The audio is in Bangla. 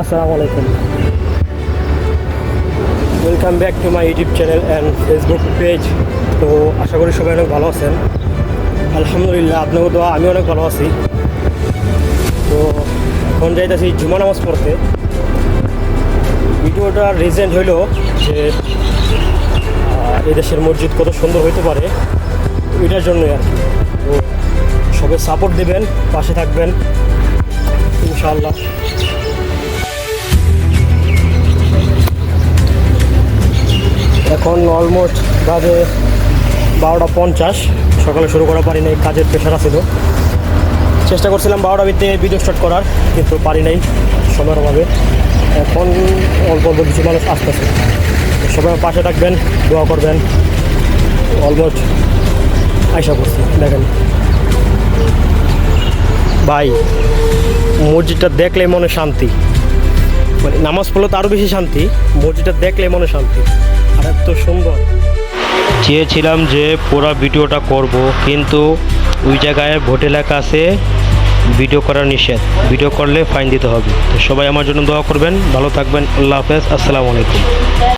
আসসালামু আলাইকুম। Welcome back to my YouTube channel and Facebook page তো আশা করি সবাই অনেক ভালো আছেন। আলহামদুলিল্লাহ আপনাকে তো আমি অনেক ভালো আছি। তো এখন যাইতেছি জুমা নামাজ পড়তে। ভিডিওটা রিজেন্ট হইল যে আহ, এই দেশের মসজিদ কত সুন্দর হইতে পারে এটার জন্যই আর কি। তো সবাই সাপোর্ট দেবেন পাশে থাকবেন। ইনশাআল্লাহ। এখন অলমোস্ট বাজে বারোটা পঞ্চাশ। সকালে শুরু করা পারি নাই, কাজের প্রেশার আছিল চেষ্টা করছিলাম বারোটা ভিতরে ভিডিও স্টার্ট করার, কিন্তু পারি নাই সময়ের অভাবে। এখন অল্প অল্প কিছু মানুষ আসতেছে। তো সবাই পাশে থাকবেন, দোয়া করবেন। অলমোস্ট আশা করছি দেখেন। ভাই, মসজিদটা দেখলে মনে শান্তি। মানে নামাজ পড়লে তো আরও বেশি শান্তি, মসজিদটা দেখলে মনে শান্তি। আর এত সুন্দর। চেয়েছিলাম যে পুরো ভিডিওটা করব, কিন্তু ওই জায়গায় ভোট এলাকা আছে, ভিডিও করার নিষেধ। ভিডিও করলে ফাইন দিতে হবে। তো সবাই আমার জন্য দোয়া করবেন, ভালো থাকবেন, আল্লাহ হাফেজ, আসসালামু আলাইকুম।